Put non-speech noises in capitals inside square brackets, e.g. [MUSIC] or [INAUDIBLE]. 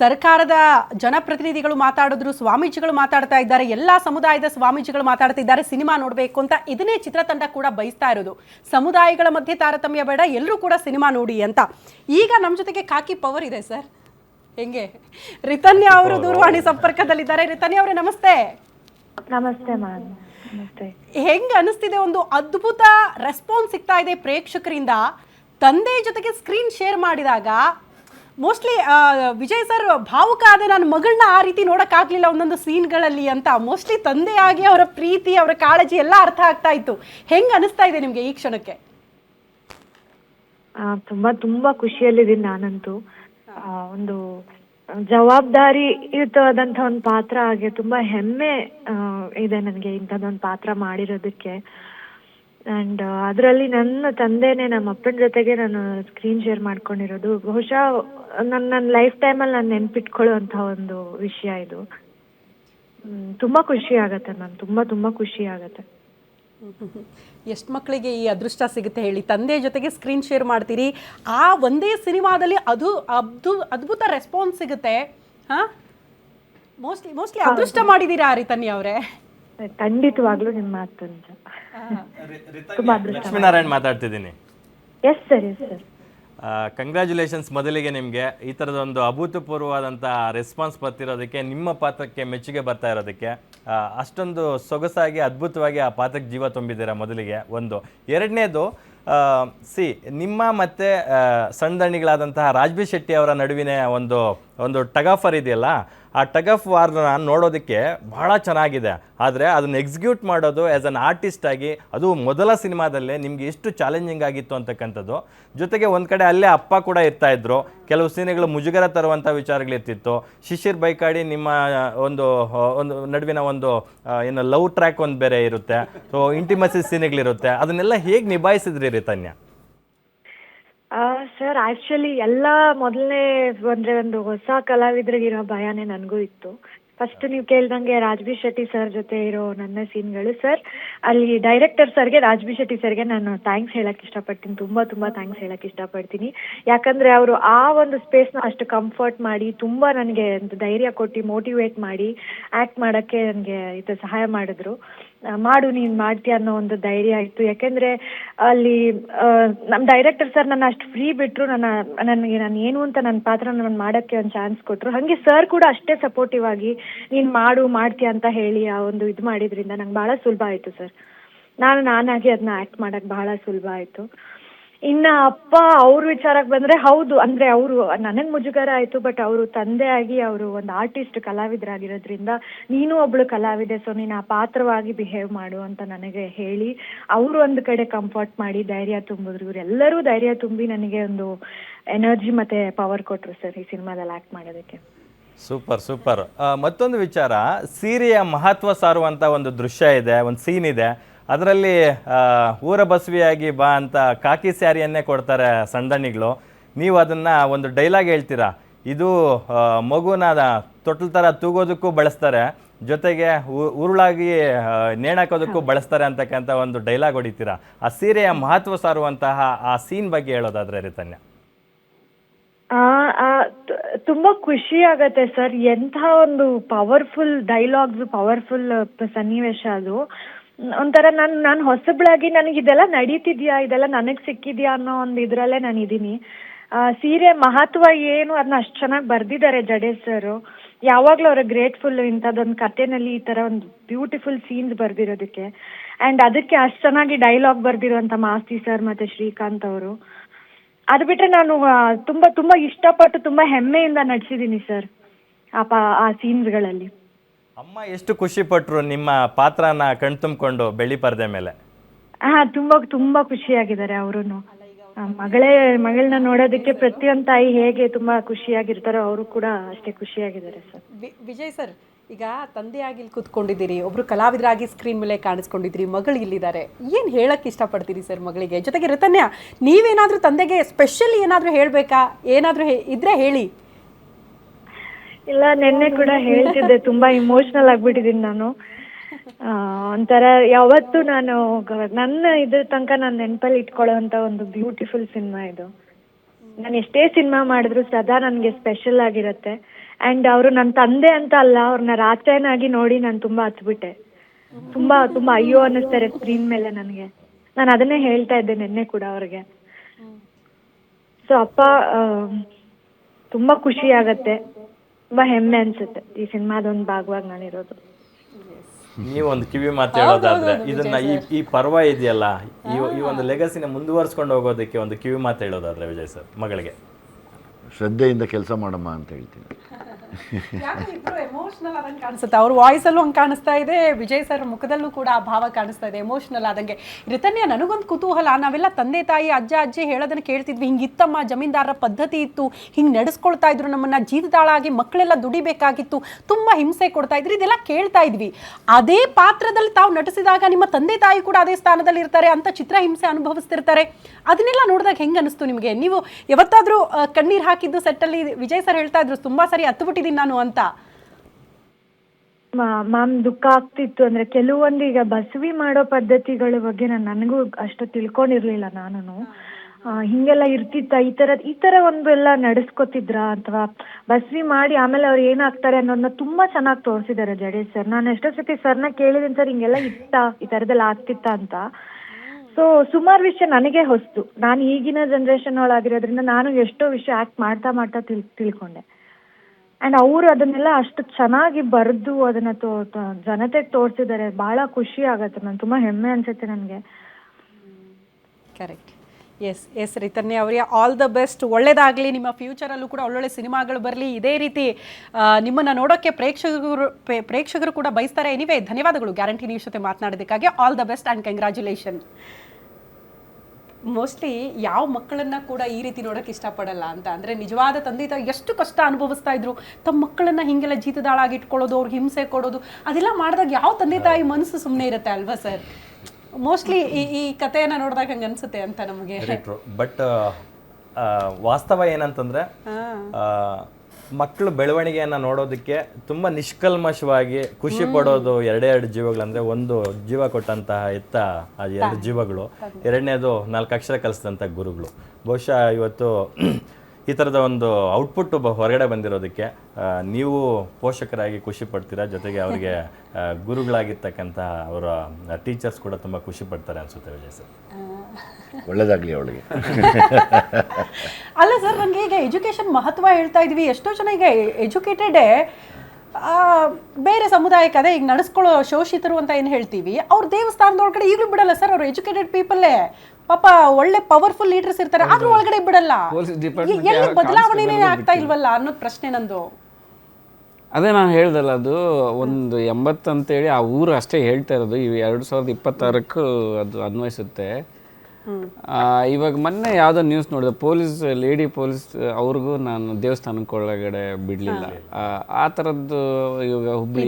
ಸರ್ಕಾರದ ಜನಪ್ರತಿನಿಧಿಗಳು ಮಾತಾಡಿದ್ರು ಸ್ವಾಮೀಜಿಗಳು ಮಾತಾಡ್ತಾ ಇದ್ದಾರೆ ಎಲ್ಲ ಸಮುದಾಯದ ಸ್ವಾಮೀಜಿಗಳು ಮಾತಾಡ್ತಾ ಇದ್ದಾರೆ ಸಿನಿಮಾ ನೋಡಬೇಕು ಅಂತ ಇದನ್ನೇ ಚಿತ್ರತಂಡ ಕೂಡ ಬಯಸ್ತಾ ಇರೋದು. ಸಮುದಾಯಗಳ ಮಧ್ಯೆ ತಾರತಮ್ಯ ಬೇಡ ಎಲ್ಲರೂ ಕೂಡ ಸಿನಿಮಾ ನೋಡಿ ಅಂತ. ಈಗ ನಮ್ಮ ಜೊತೆಗೆ ಕಾಕಿ ಪವರ್ ಇದೆ ಸರ್. ಹೆಂಗೆ? ರಿತನ್ಯ ಅವರು ದೂರವಾಣಿ ಸಂಪರ್ಕದಲ್ಲಿದ್ದಾರೆ. ರಿತನ್ಯ ಅವರೇ ನಮಸ್ತೆ. ನಮಸ್ತೆ ಹೆಂಗ ನಮಸ್ತೆ. ಹೆಂಗ್ ಅನಿಸ್ತಿದೆ ಒಂದು ಅದ್ಭುತ ರೆಸ್ಪಾನ್ಸ್ ಸಿಗ್ತಾ ಇದೆ ಪ್ರೇಕ್ಷಕರಿಂದ. ತಂದೆ ಜೊತೆಗೆ ಸ್ಕ್ರೀನ್ ಶೇರ್ ಮಾಡಿದಾಗ ಮೋಸ್ಟ್ಲಿ ವಿಜಯ್ ಸರ್ ಭಾವುಕ ಆದ ನನ್ನ ಮಗಳನ್ನ ಆ ರೀತಿ ನೋಡೋಕ್ಕಾಗಲಿಲ್ಲ ಒಂದೊಂದು ಸೀನ್ಗಳಲ್ಲಿ ಅಂತ. ಮೋಸ್ಟ್ಲಿ ತಂದೆಯಾಗಿ ಅವರ ಪ್ರೀತಿ, ಅವರ ಕಾಳಜಿ ಎಲ್ಲ ಅರ್ಥ ಆಗ್ತಾ ಇತ್ತು. ಹೆಂಗ್ ಅನಿಸ್ತಾ ಇದೆ ನಿಮಗೆ ಈ ಕ್ಷಣಕ್ಕೆ? ತುಂಬಾ ತುಂಬಾ ಖುಷಿಯಲ್ಲಿದ್ದೀನಿ ನಾನಂತೂ. ಒಂದು ಜವಾಬ್ದಾರಿಯುತವಾದಂಥ ಒಂದು ಪಾತ್ರ ಹಾಗೆ ತುಂಬಾ ಹೆಮ್ಮೆ ಇದೆ ನನಗೆ ಇಂಥದ್ದೊಂದು ಪಾತ್ರ ಮಾಡಿರೋದಕ್ಕೆ. ಅಂಡ್ ಅದರಲ್ಲಿ ನನ್ನ ತಂದೆನೆ ನಮ್ಮ ಅಪ್ಪನ ಜೊತೆಗೆ ನಾನು ಸ್ಕ್ರೀನ್ ಶೇರ್ ಮಾಡ್ಕೊಂಡಿರೋದು. ಬಹುಶಃ ನನ್ನ ನನ್ನ ಲೈಫ್ ಟೈಮಲ್ಲಿ ನಾನು ನೆನ್ಪಿಟ್ಕೊಳ್ಳುವಂಥ ಒಂದು ವಿಷಯ ಇದು. ತುಂಬಾ ಖುಷಿ ಆಗುತ್ತೆ ಮ್ಯಾಮ್. ತುಂಬಾ ತುಂಬಾ ಖುಷಿ ಆಗುತ್ತೆ. [LAUGHS] ಎಷ್ಟು ಮಕ್ಕಳಿಗೆ ಈ ಅದೃಷ್ಟ ಸಿಗುತ್ತೆ ಹೇಳಿ. ತಂದೆ ಜೊತೆಗೆ ಸ್ಕ್ರೀನ್ ಶೇರ್ ಮಾಡ್ತೀರಿ. ಆ ಒಂದೇ ಸಿನಿಮಾದಲ್ಲಿ ಅದು ಅಬ್ದು ಅದ್ಭುತ ರೆಸ್ಪಾನ್ಸ್ ಸಿಗುತ್ತೆ. ಹಾಂ? ಮೋಸ್ಟ್ಲಿ ಮೋಸ್ಟ್ಲಿ ಅದೃಷ್ಟ ಮಾಡಿದ್ದೀರಾ ರಿತನ್ಯ ಅವರೇ? ಖಂಡಿತವಾಗ್ಲೂ ನಿಮ್ಮ ಮಾತು ನಿಜ. ತುಂಬಾ ಅದೃಷ್ಟ ಲಕ್ಷ್ಮೀನಾರಾಯಣ್ ಮಾತಾಡ್ತಿದ್ದೀನಿ. Yes sir yes sir congratulations ಮೊದಲಿಗೆ ನಿಮಗೆ. ಈ ಥರದೊಂದು ಅಭೂತಪೂರ್ವವಾದಂಥ ರೆಸ್ಪಾನ್ಸ್ ಬರ್ತಿರೋದಕ್ಕೆ ನಿಮ್ಮ ಪಾತ್ರಕ್ಕೆ ಮೆಚ್ಚುಗೆ ಬರ್ತಾ ಇರೋದಕ್ಕೆ ಅಷ್ಟೊಂದು ಸೊಗಸಾಗಿ ಅದ್ಭುತವಾಗಿ ಆ ಪಾತ್ರಕ್ಕೆ ಜೀವ ತುಂಬಿದ್ದೀರಾ ಮೊದಲಿಗೆ? ಒಂದು. ಎರಡನೇದು ಸಿ ನಿಮ್ಮ ಮತ್ತು ಸಣ್ಣದಣಿಗಳಾದಂತಹ ರಾಜ್ಬಿ ಶೆಟ್ಟಿ ಅವರ ನಡುವಿನ ಒಂದು ಒಂದು ಟಗಫರ್ ಇದೆಯಲ್ಲ, ಆ ಟಗಫ್ ವಾರ್ನ ನೋಡೋದಕ್ಕೆ ಬಹಳ ಚೆನ್ನಾಗಿದೆ. ಆದರೆ ಅದನ್ನು ಎಕ್ಸಿಕ್ಯೂಟ್ ಮಾಡೋದು ಆ್ಯಸ್ ಅನ್ ಆರ್ಟಿಸ್ಟ್ ಆಗಿ, ಅದು ಮೊದಲ ಸಿನಿಮಾದಲ್ಲೇ ನಿಮಗೆ ಎಷ್ಟು ಚಾಲೆಂಜಿಂಗ್ ಆಗಿತ್ತು ಅಂತಕ್ಕಂಥದ್ದು. ಜೊತೆಗೆ ಒಂದು ಕಡೆ ಅಲ್ಲೇ ಅಪ್ಪ ಕೂಡ ಇರ್ತಾ ಇದ್ರು. ಕೆಲವು ಸೀನೆಗಳು ಮುಜುಗರ ತರುವಂಥ ವಿಚಾರಗಳಿರ್ತಿತ್ತು ಶಿಶಿರ್ ಬೈಕಾಡಿ ನಿಮ್ಮ ಒಂದು ಒಂದು ನಡುವಿನ ಒಂದು ಏನು ಲವ್ ಟ್ರ್ಯಾಕ್ ಒಂದು ಬೇರೆ ಇರುತ್ತೆ. ಸೊ ಇಂಟಿಮಸಿ ಸೀನೆಗಳಿರುತ್ತೆ. ಅದನ್ನೆಲ್ಲ ಹೇಗೆ ನಿಭಾಯಿಸಿದ್ರಿ ರಿತನ್ಯ ಸರ್ ಆಕ್ಚುಲಿ ಎಲ್ಲ ಮೊದಲನೇ ಅಂದ್ರೆ ಒಂದು ಹೊಸ ಕಲಾವಿದರಿಗಿರೋ ಭಯನೇ ನನಗೂ ಇತ್ತು. ಫಸ್ಟ್ ನೀವು ಕೇಳ್ದಂಗೆ ರಾಜ್ಬಿ ಶೆಟ್ಟಿ ಸರ್ ಜೊತೆ ಇರೋ ನನ್ನ ಸೀನ್ಗಳು ಸರ್ ಅಲ್ಲಿ ಡೈರೆಕ್ಟರ್ ಸರ್ಗೆ ರಾಜ್ಬಿ ಶೆಟ್ಟಿ ಸರ್ಗೆ ನಾನು ಥ್ಯಾಂಕ್ಸ್ ಹೇಳಕ್ ಇಷ್ಟಪಡ್ತೀನಿ. ತುಂಬಾ ತುಂಬಾ ಥ್ಯಾಂಕ್ಸ್ ಹೇಳಕ್ ಇಷ್ಟಪಡ್ತೀನಿ. ಯಾಕಂದ್ರೆ ಅವರು ಆ ಒಂದು ಸ್ಪೇಸ್ನ ಅಷ್ಟು ಕಂಫರ್ಟ್ ಮಾಡಿ, ತುಂಬಾ ನನಗೆ ಧೈರ್ಯ ಕೊಟ್ಟು ಮೋಟಿವೇಟ್ ಮಾಡಿ ಆಕ್ಟ್ ಮಾಡಕ್ಕೆ ನನಗೆ ಇದು ಸಹಾಯ ಮಾಡಿದ್ರು. ಮಾಡು, ನೀನ್ ಮಾಡ್ತೀಯ ಅನ್ನೋ ಒಂದು ಧೈರ್ಯ ಆಯ್ತು ಯಾಕಂದ್ರೆ ಅಲ್ಲಿ ನಮ್ ಡೈರೆಕ್ಟರ್ ಸರ್ ನನ್ನ ಅಷ್ಟು ಫ್ರೀ ಬಿಟ್ರು, ನನ್ನ, ನನಗೆ ನಾನು ಏನು ಅಂತ ನನ್ನ ಪಾತ್ರ ನಾನು ಮಾಡಕ್ಕೆ ಒಂದು ಚಾನ್ಸ್ ಕೊಟ್ರು. ಹಂಗೆ ಸರ್ ಕೂಡ ಅಷ್ಟೇ ಸಪೋರ್ಟಿವ್ ಆಗಿ, ನೀನ್ ಮಾಡು, ಮಾಡ್ತೀಯ ಅಂತ ಹೇಳಿ ಆ ಒಂದು ಇದು ಮಾಡಿದ್ರಿಂದ ನಂಗೆ ಬಹಳ ಸುಲಭ ಆಯ್ತು ಸರ್ ನಾನು, ನಾನಾಗಿ ಅದನ್ನ ಆಕ್ಟ್ ಮಾಡಕ್ ಬಹಳ ಸುಲಭ ಆಯ್ತು. ಇನ್ನ ಅಪ್ಪ ಅವ್ರ ವಿಚಾರಕ್ಕೆ ಬಂದ್ರೆ ಹೌದು, ಅಂದ್ರೆ ಅವರು ನನಗ್ ಮುಜುಗರ ಆಯ್ತು ಬಟ್ ಅವರು ತಂದೆ ಆಗಿ ಅವರು ಒಂದು ಆರ್ಟಿಸ್ಟ್ ಕಲಾವಿದರಾಗಿರೋದ್ರಿಂದ ನೀನು ಒಬ್ಳು ಕಲಾವಿದೆ ಸೊ ನೀನು ಆ ಪಾತ್ರವಾಗಿ ಬಿಹೇವ್ ಮಾಡು ಅಂತ ನನಗೆ ಹೇಳಿ ಅವರು ಒಂದು ಕಡೆ ಕಂಫರ್ಟ್ ಮಾಡಿ ಧೈರ್ಯ ತುಂಬಿದ್ರು. ಇವರೆಲ್ಲರೂ ಧೈರ್ಯ ತುಂಬಿ ನನಗೆ ಒಂದು ಎನರ್ಜಿ ಮತ್ತೆ ಪವರ್ ಕೊಟ್ರು ಸರ್ ಈ ಸಿನಿಮಾದಲ್ಲಿ ಆಕ್ಟ್ ಮಾಡೋದಕ್ಕೆ. Super super. ಮತ್ತೊಂದು ವಿಚಾರ, ಸೀರೆಯ ಮಹತ್ವ ಸಾರುವಂತ ಒಂದು ದೃಶ್ಯ ಇದೆ, ಒಂದು ಸೀನ್ ಇದೆ. ಅದರಲ್ಲಿ ಊರ ಬಸವಿಯಾಗಿ ಬಾ ಅಂತ ಕಾಕಿ ಸ್ಯಾರಿಯನ್ನೇ ಕೊಡ್ತಾರೆ ಸಂದಣಿಗಳು. ನೀವು ಅದನ್ನು ಒಂದು ಡೈಲಾಗ್ ಹೇಳ್ತೀರಾ? ಇದು ಮಗುನ ತೊಟ್ಲ ಥರ ತೂಗೋದಕ್ಕೂ ಬಳಸ್ತಾರೆ ಜೊತೆಗೆ ಉ- ಉರುಳಾಗಿ ನೇಣಾಕೋದಕ್ಕೂ ಬಳಸ್ತಾರೆ ಅಂತಕ್ಕಂಥ ಒಂದು ಡೈಲಾಗ್ ಹೊಡಿತೀರಾ? ಆ ಸೀರೆಯ ಮಹತ್ವ ಸಾರುವಂತಹ ಆ ಸೀನ್ ಬಗ್ಗೆ ಹೇಳೋದಾದ್ರೆ ರಿತನ್ಯ. ತುಂಬಾ ಖುಷಿ ಆಗತ್ತೆ ಸರ್. ಎಂಥ ಒಂದು ಪವರ್ಫುಲ್ ಡೈಲಾಗ್ಸ್ ಪವರ್ಫುಲ್ ಸನ್ನಿವೇಶ ಅದು. ಒಂಥರ ನಾನು ನಾನು ಹೊಸಬಳಾಗಿ ನನಗೆ ಇದೆಲ್ಲ ನಡೀತಿದ್ಯಾ? ಇದೆಲ್ಲ ನನಗೆ ಸಿಕ್ಕಿದ್ಯಾ ಅನ್ನೋ ಒಂದು ಇದರಲ್ಲೇ ನಾನು ಇದ್ದೀನಿ ಸೀರೆ ಮಹತ್ವ ಏನು? ಅದನ್ನ ಅಷ್ಟು ಚೆನ್ನಾಗಿ ಬರ್ದಿದ್ದಾರೆ ಜಡೇ ಸರ್ ಯಾವಾಗಲೂ ಅವ್ರ ಗ್ರೇಟ್ಫುಲ್ ಇಂಥದ್ದೊಂದು ಕಥೆನಲ್ಲಿ ಈ ತರ ಒಂದು ಬ್ಯೂಟಿಫುಲ್ ಸೀನ್ಸ್ ಬರ್ದಿರೋದಕ್ಕೆ. ಅಂಡ್ ಅದಕ್ಕೆ ಅಷ್ಟು ಚೆನ್ನಾಗಿ ಡೈಲಾಗ್ ಬರೆದಿರುವಂಥ ಮಾಸ್ತಿ ಸರ್ ಮತ್ತೆ ಶ್ರೀಕಾಂತ್ ಅವರು. ಅದು ಬಿಟ್ಟರೆ ನಾನು ತುಂಬ, ತುಂಬಾ ಇಷ್ಟಪಟ್ಟು ತುಂಬಾ ಹೆಮ್ಮೆಯಿಂದ ನಟಿಸಿದ್ದೀನಿ ಸರ್. ಆ, ಪಾ, ಆ ಸೀನ್ಸ್ಗಳಲ್ಲಿ. ಅಮ್ಮ ಎಷ್ಟು ಖುಷಿ ಪಟ್ರು ನಿಮ್ಮ ಪಾತ್ರನ ಕಣ್ತುಂಬಿಕೊಂಡು ಬೆಳ್ಳಿ ಪರದೆ ಮೇಲೆ. ಹಾ ತುಂಬಾ ತುಂಬಾ ಖುಷಿಯಾಗಿದ್ದಾರೆ ಅವರು ಮಗಳೇ ಮಗಳನ್ನ ನೋಡೋದಕ್ಕೆ ಪ್ರತಿಯೊಂದು ತಾಯಿ ಹೇಗೆ ತುಂಬಾ ಖುಷಿಯಾಗಿರ್ತಾರೋ ಅವರು ಕೂಡ ಅಷ್ಟೇ ಖುಷಿಯಾಗಿದ್ದಾರೆ ಸರ್. ವಿ- ವಿಜಯ್ ಸರ್ ಈಗ ತಂದೆಯಾಗಿ ಇಲ್ಲಿ ಕೂತ್ಕೊಂಡಿದ್ದೀರಿ ಒಬ್ರು ಕಲಾವಿದರಾಗಿ ಸ್ಕ್ರೀನ್ ಮೇಲೆ ಕಾಣಿಸ್ಕೊಂಡಿದ್ರಿ ಮಗಳು ಇಲ್ಲಿದ್ದಾರೆ. ಏನು ಹೇಳಕ್ ಇಷ್ಟಪಡ್ತೀರಿ ಸರ್ ಮಗಳಿಗೆ? ಜೊತೆಗೆ ರತನ್ಯ ನೀವೇನಾದ್ರೂ ತಂದೆಗೆ ಸ್ಪೆಷಲ್ ಏನಾದ್ರೂ ಹೇಳಬೇಕಾ? ಏನಾದ್ರೂ ಹೇ- ಇದ್ರೆ ಹೇಳಿ. ಇಲ್ಲ ನಿನ್ನೆ ಕೂಡ ಹೇಳ್ತಿದ್ದೆ ತುಂಬಾ ಇಮೋಷನಲ್ ಆಗ್ಬಿಟ್ಟಿದ್ದೀನಿ ನಾನು. ಆ, ಒಂಥರ ಯಾವತ್ತು ನಾನು ನನ್ನ ಇದ್ರ ತನಕ ನಾನು ನೆನಪಲ್ಲಿ ಇಟ್ಕೊಳ್ಳೋಂತ ಒಂದು ಬ್ಯೂಟಿಫುಲ್ ಸಿನಿಮಾ ಇದು. ನಾನು ಎಷ್ಟೇ ಸಿನಿಮಾ ಮಾಡಿದ್ರು ಸದಾ ನನಗೆ ಸ್ಪೆಷಲ್ ಆಗಿರುತ್ತೆ. ಅಂಡ್ ಅವರು ನನ್ನ ತಂದೆ ಅಂತ ಅಲ್ಲ ಅವ್ರನ್ನ ರಾಚೇನಾಗಿ ನೋಡಿ ನಾನು ತುಂಬಾ ಹತ್ಬಿಟ್ಟೆ. ತುಂಬಾ ತುಂಬಾ ಅಯ್ಯೋ ಅನ್ನಿಸ್ತಾರೆ ಸ್ಕ್ರೀನ್ ಮೇಲೆ ನನಗೆ. ನಾನು ಅದನ್ನೇ ಹೇಳ್ತಾ ಇದ್ದೆ ನಿನ್ನೆ ಕೂಡ ಅವ್ರಿಗೆ. ಸೊ ಅಪ್ಪ ತುಂಬಾ ಖುಷಿ ಆಗತ್ತೆ. ತುಂಬ ಹೆಮ್ಮೆ ಅನ್ಸುತ್ತೆ. ಈ ಸಿನಿಮಾದೊಂದು ಭಾಗವಾಗಿ ನಾನಿರೋದು. ನೀವೊಂದು ಒಂದು ಕಿವಿ ಮಾತು ಹೇಳೋದಾದ್ರೆ ಇದನ್ನ ಈ ಈ ಪರ್ವ ಇದೆಯಲ್ಲ ಈ ಈ ಒಂದು ಲೆಗಸಿನ ಮುಂದುವರ್ಸ್ಕೊಂಡು ಹೋಗೋದಕ್ಕೆ ಒಂದು ಕಿವಿ ಮಾತು ಹೇಳೋದಾದ್ರೆ ವಿಜಯ್ ಸರ್ ಮಗಳಿಗೆ. ಶ್ರದ್ಧೆಯಿಂದ ಕೆಲಸ ಮಾಡಮ್ಮ ಅಂತ ಹೇಳ್ತೀನಿ. ಎಮೋಷನಲ್ ಆದಂಗೆ ಕಾಣಿಸುತ್ತೆ. ಅವ್ರ ವಾಯ್ಸಲ್ಲೂ ಹಂಗೆ ಕಾಣಿಸ್ತಾ ಇದೆ. ವಿಜಯ್ ಸರ್ ಮುಖದಲ್ಲೂ ಕೂಡ ಆ ಭಾವ ಕಾಣಿಸ್ತಾ ಇದೆ. ಎಮೋಷನಲ್ ಆದಂಗೆ. ರಿತನ್ಯ, ನನಗೊಂದು ಕುತೂಹಲ. ನಾವೆಲ್ಲ ತಂದೆ, ತಾಯಿ, ಅಜ್ಜ, ಅಜ್ಜಿ ಹೇಳೋದನ್ನ ಕೇಳ್ತಿದ್ವಿ. ಹಿಂಗಿತ್ತಮ್ಮ ಜಮೀನ್ದಾರರ ಪದ್ಧತಿ ಇತ್ತು. ಹಿಂಗೆ ನಡೆಸ್ಕೊಳ್ತಾ ಇದ್ರು ನಮ್ಮನ್ನ. ಜೀತದಾಳಾಗಿ ಮಕ್ಕಳೆಲ್ಲ ದುಡಿಬೇಕಾಗಿತ್ತು. ತುಂಬಾ ಹಿಂಸೆ ಕೊಡ್ತಾ ಇದ್ರು. ಇದೆಲ್ಲ ಕೇಳ್ತಾ ಇದ್ವಿ. ಅದೇ ಪಾತ್ರದಲ್ಲಿ ತಾವು ನಟಿಸಿದಾಗ ನಿಮ್ಮ ತಂದೆ, ತಾಯಿ ಕೂಡ ಅದೇ ಸ್ಥಾನದಲ್ಲಿ ಇರ್ತಾರೆ. ಅಂತ ಚಿತ್ರ ಹಿಂಸೆ ಅನುಭವಿಸ್ತಿರ್ತಾರೆ. ಅದನ್ನೆಲ್ಲ ನೋಡಿದಾಗ ಹೆಂಗೆ ಅನಿಸ್ತು ನಿಮಗೆ? ನೀವು ಯಾವತ್ತಾದರೂ ಕಣ್ಣೀರು ಹಾಕಿದ್ದು ಸೆಟ್ಟಲ್ಲಿ ವಿಜಯ್ ಸರ್ ಹೇಳ್ತಾ ಇದ್ರು, ತುಂಬಾ ಸರಿ ಹತ್ಬಿಟ್ಟಿದ್ದೀನಿ ನಾನು ಅಂತ. ಮ್ಯಾಮ್ ದುಃಖ ಆಗ್ತಿತ್ತು ಅಂದ್ರೆ ಕೆಲವೊಂದು ಈಗ ಬಸವಿ ಮಾಡೋ ಪದ್ಧತಿಗಳ ಬಗ್ಗೆ ನಾನು ನನಗೂ ಅಷ್ಟು ತಿಳ್ಕೊಂಡಿರ್ಲಿಲ್ಲ ನಾನು ಹಿಂಗೆಲ್ಲ ಇರ್ತಿತ್ತ, ಈ ತರ ಈ ತರ ಒಂದು ಎಲ್ಲ ನಡೆಸ್ಕೊತಿದ್ರ ಅಥವಾ ಬಸವಿ ಮಾಡಿ ಆಮೇಲೆ ಅವ್ರು ಏನಾಗ್ತಾರೆ ಅನ್ನೋದನ್ನ ತುಂಬಾ ಚೆನ್ನಾಗಿ ತೋರಿಸಿದ್ದಾರೆ ಜಡೇಶ್ ಸರ್. ನಾನು ಎಷ್ಟೋ ಸತಿ ಸರ್ನ ಕೇಳಿದ್ದೀನಿ ಸರ್, ಹಿಂಗೆಲ್ಲ ಇತ್ತ, ಈ ಥರದ್ದೆಲ್ಲ ಆಗ್ತಿತ್ತ ಅಂತ. ಸೊ ಸುಮಾರು ವಿಷಯ ನನಗೆ ಹೊಸ್ತು. ನಾನು ಈಗಿನ ಜನ್ರೇಷನ್ ಒಳಗಿರೋದ್ರಿಂದ ನಾನು ಎಷ್ಟೋ ವಿಷಯ ಆಕ್ಟ್ ಮಾಡ್ತಾ ಮಾಡ್ತಾ ತಿಳ್, ತಿಳ್ಕೊಂಡೆ. ಅಂಡ್ ಅವರು ಅದನ್ನೆಲ್ಲ ಅಷ್ಟು ಚೆನ್ನಾಗಿ ಬರೆದು ಅದನ್ನ ತೋ ಜನತೆಗೆ ತೋರಿಸಿದ್ದಾರೆ ಬಹಳ ಖುಷಿ ಆಗತ್ತೆ. ನಾನು ತುಂಬಾ ಹೆಮ್ಮೆ ಅನ್ಸುತ್ತೆ ನನಗೆ. ಕರೆಕ್ಟ್ ಎಸ್ ಎಸ್ ರೀತನ್ನಿ ಅವರಿಗೆ ಆಲ್ ದ ಬೆಸ್ಟ್ ಒಳ್ಳೇದಾಗಲಿ. ನಿಮ್ಮ ಫ್ಯೂಚರಲ್ಲೂ ಕೂಡ ಒಳ್ಳೊಳ್ಳೆ ಸಿನಿಮಾಗಳು ಬರಲಿ. ಇದೇ ರೀತಿ ನಿಮ್ಮನ್ನು ನೋಡೋಕ್ಕೆ ಪ್ರೇಕ್ಷಕರು ಪ್ರೇ- ಪ್ರೇಕ್ಷಕರು ಕೂಡ ಬಯಸ್ತಾರೆ. ಎನಿವೆ ಧನ್ಯವಾದಗಳು. ಗ್ಯಾರಂಟಿ ನೀವು ಜೊತೆ ಮಾತನಾಡೋದಕ್ಕಾಗಿ all the best and congratulation mostly ಯಾವ ಮಕ್ಕಳನ್ನ ಕೂಡ ಈ ರೀತಿ ನೋಡೋಕೆ ಇಷ್ಟಪಡಲ್ಲ ಅಂತ. ಅಂದರೆ ನಿಜವಾದ ತಂದೆ ತಾಯಿ ಎಷ್ಟು ಕಷ್ಟ ಅನುಭವಿಸ್ತಾ ಇದ್ರು ತಮ್ಮ ಮಕ್ಕಳನ್ನ ಹಿಂಗೆಲ್ಲ ಜೀತದಾಳಾಗಿ ಇಟ್ಕೊಳ್ಳೋದು ಅವ್ರಿಗೆ ಹಿಂಸೆ ಕೊಡೋದು ಅದೆಲ್ಲ ಮಾಡಿದಾಗ ಯಾವ ತಂದೆ ತಾಯಿ ಮನಸ್ಸು ಸುಮ್ಮನೆ ಇರುತ್ತೆ ಅಲ್ವಾ ಸರ್? ಮೋಸ್ಟ್ಲಿ ಈ ಈ ಕಥೆಯನ್ನ ನೋಡಿದಾಗ ಹಂಗೆ ಅನ್ಸುತ್ತೆ ಅಂತ ನಮಗೆ. ಬಟ್ ವಾಸ್ತವ ಏನಂತಂದ್ರೆ ಮಕ್ಕಳು ಬೆಳವಣಿಗೆಯನ್ನ ನೋಡೋದಕ್ಕೆ ತುಂಬಾ ನಿಷ್ಕಲ್ಮಶವಾಗಿ ಖುಷಿ ಪಡೋದು ಎರಡೇ ಎರಡು ಜೀವಗಳಂದ್ರೆ ಒಂದು ಜೀವ ಕೊಟ್ಟಂತಹ ಎತ್ತ ಆ ಎರಡು ಜೀವಗಳು. ಎರಡನೇದು ನಾಲ್ಕು ಅಕ್ಷರ ಕಲಿಸಿದಂಥ ಗುರುಗಳು. ಬಹುಶಃ ಇವತ್ತು ಈ ಥರದ ಒಂದು ಔಟ್ಪುಟ್ ಹೊರಗಡೆ ಬಂದಿರೋದಕ್ಕೆ ನೀವು ಪೋಷಕರಾಗಿ ಖುಷಿ ಪಡ್ತೀರಾ? ಜೊತೆಗೆ ಅವರಿಗೆ ಗುರುಗಳಾಗಿರ್ತಕ್ಕಂಥ ಅವರ ಟೀಚರ್ಸ್ ಕೂಡ ತುಂಬ ಖುಷಿ ಪಡ್ತಾರೆ ಅನ್ಸುತ್ತೆ ವಿಜಯ್ ಸರ್. [LAUGHS] ಒಳ್ಳೇದಾಗಲಿ ಅವಳಿಗೆ. [LAUGHS] ಅಲ್ಲ ಸರ್ ನನಗೆ ಈಗ ಎಜುಕೇಶನ್ ಮಹತ್ವ ಹೇಳ್ತಾ ಇದ್ವಿ. ಎಷ್ಟೋ ಜನ ಈಗ ಎಜುಕೇಟೆಡೇ ಬೇರೆ ಸಮುದಾಯಕ್ಕೆ ಅದೇ ಈಗ ನಡೆಸ್ಕೊಳ್ಳೋ ಶೋಷಿತರು ಅಂತ ಏನು ಹೇಳ್ತೀವಿ? ಅವ್ರ ದೇವಸ್ಥಾನದೊಳಗಡೆ ಈಗಲೂ ಬಿಡಲ್ಲ ಸರ್ ಅವ್ರು ಎಜುಕೇಟೆಡ್ ಪೀಪಲ್ಲೇ ಪಾಪ ಒಳ್ಳೆ ಪವರ್ಫುಲ್ ಲೀಡರ್ಸ್ ಇರ್ತಾರೆ ಆದ್ರೂ ಒಳಗಡೆ ಬಿಡಲ್ಲ. ಪೊಲೀಸ್ ಡಿಪಾರ್ಟ್ಮೆಂಟ್ ಎಲ್ಲಿ ಬದಲಾವಣೆನೇ ಆಗ್ತಾ ಇಲ್ವಲ್ಲ ಅನ್ನೋ ಪ್ರಶ್ನೆ ನಂದು. ಅದೇ ನಾನು ಹೇಳ್ದಲ್ಲ ಅದು ಒಂದು ಎಂಬತ್ತು ಅಂತೇಳಿ ಆ ಊರು ಅಷ್ಟೇ ಹೇಳ್ತಾ ಇರೋದು. ಇವು ಎರಡು ಸಾವಿರದ ಇಪ್ಪತ್ತಾರಕ್ಕೂ ಅದು ಅನ್ವಯಿಸುತ್ತೆ. ಆ, ಇವಾಗ ಮೊನ್ನೆ ಯಾವುದೋ ನ್ಯೂಸ್ ನೋಡಿದೆ ಪೊಲೀಸ್ ಲೇಡಿ ಪೊಲೀಸ್ ಅವ್ರಿಗೂ ನಾನು ದೇವಸ್ಥಾನಕ್ಕೆ ಒಳಗಡೆ ಬಿಡಲಿಲ್ಲ. ಆ ಥರದ್ದು ಇವಾಗ ಹುಬ್ಳಿ